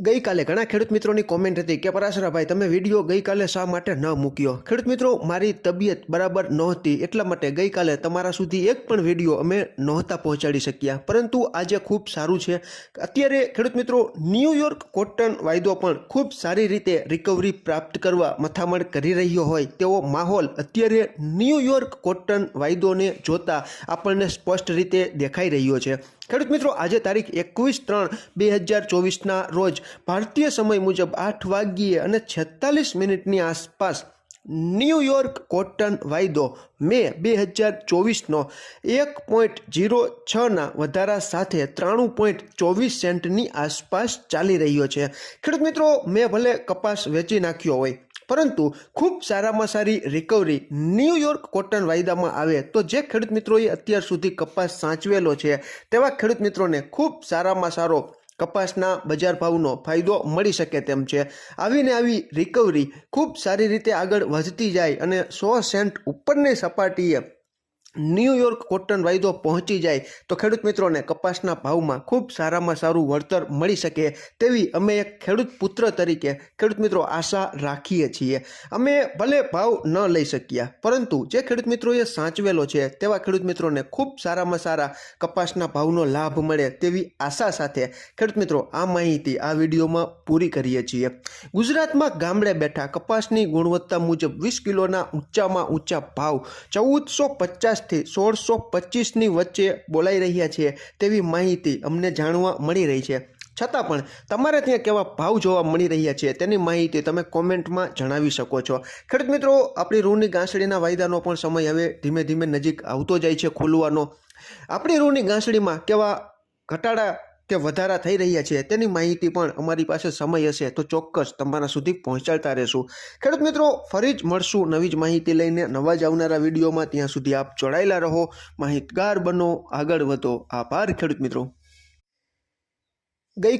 ગઈકાલે ઘણા ખેડૂત મિત્રોની કોમેન્ટ હતી કે, પરાશરાભાઈ, તમે વીડિયો ગઈકાલે શા માટે ન મૂક્યો? ખેડૂત મિત્રો, મારી તબિયત બરાબર નહોતી, એટલા માટે ગઈકાલે તમારા સુધી એક પણ વીડિયો અમે નહોતા પહોંચાડી શક્યા. પરંતુ આજે ખૂબ સારું છે. અત્યારે ખેડૂત મિત્રો ન્યૂયોર્ક કોટન વાયદો પણ ખૂબ સારી રીતે રિકવરી પ્રાપ્ત કરવા મથામણ કરી રહ્યો હોય તેવો માહોલ અત્યારે ન્યૂયોર્ક કોટન વાયદોને જોતા આપણને સ્પષ્ટ રીતે દેખાઈ રહ્યો છે. ખેડૂત મિત્રો, આજે તારીખ એકવીસ ત્રણ બે હજાર ચોવીસના રોજ ભારતીય સમય મુજબ આઠ વાગ્યે અને છેતાલીસ મિનિટની આસપાસ ન્યૂયોર્ક કોટન વાયદો મે બે હજાર ચોવીસનો એક પોઈન્ટ જીરો છના વધારા સાથે ત્રાણું પોઈન્ટ ચોવીસ સેન્ટની આસપાસ ચાલી રહ્યો છે. ખેડૂત મિત્રો, મેં ભલે કપાસ વેચી નાખ્યો હોય પરંતુ ખૂબ સારામાં સારી રિકવરી ન્યૂયોર્ક કોટન વાયદામાં આવે તો જે ખેડૂત મિત્રોએ અત્યાર સુધી કપાસ સાચવેલો છે, તેવા ખેડૂત મિત્રોને ખૂબ સારામાં સારો કપાસના બજાર ભાવનો ફાયદો મળી શકે તેમ છે. આવીને આવી રિકવરી ખૂબ સારી રીતે આગળ વધતી જાય અને સો સેન્ટ ઉપરની સપાટીએ ન્યૂયોર્ક કોટન વાયદો પહોંચી જાય તો ખેડૂત મિત્રોને કપાસના ભાવમાં ખૂબ સારામાં સારું વળતર મળી શકે તેવી અમે એક ખેડૂત પુત્ર તરીકે ખેડૂત મિત્રો આશા રાખીએ છીએ. અમે ભલે ભાવ ન લઈ શક્યા, પરંતુ જે ખેડૂત મિત્રોએ સાચવેલો છે તેવા ખેડૂત મિત્રોને ખૂબ સારામાં સારા કપાસના ભાવનો લાભ મળે તેવી આશા સાથે ખેડૂત મિત્રો આ માહિતી આ વિડીયોમાં પૂરી કરીએ છીએ. ગુજરાતમાં ગામડે બેઠા કપાસની ગુણવત્તા મુજબ વીસ કિલોના ઊંચામાં ઊંચા ભાવ ચૌદસો પચાસથી સોળસો પચીસની વચ્ચે બોલાઈ રહ્યા છે તેવી માહિતી અમને જાણવા મળી રહી છે. છતાં પણ તમારે ત્યાં કેવા ભાવ જોવા મળી રહ્યા છે તેની માહિતી તમે કોમેન્ટમાં જણાવી શકો છો. ખેડૂત મિત્રો, આપણી રૂની ગાંસડીના વાયદાનો પણ સમય હવે ધીમે ધીમે નજીક આવતો જાય છે, ખોલવાનો. આપણી રૂની ગાંસડીમાં કેવા ઘટાડા કે વધારા થઈ રહ્યા છે, તેની માહિતી પણ અમારી પાસે સમય હશે તો ચોક્કસ તમારા સુધી પહોંચાડતા રહેશું. ખેડૂત મિત્રો, ફરી જ મળશું નવી જ માહિતી લઈને. નવા જ આવનારા વિડીયોમાં ત્યાં સુધી આપ જોડાયેલા રહો. માહિતગાર બનો, આગળ વધો. આભાર ખેડૂત મિત્રો.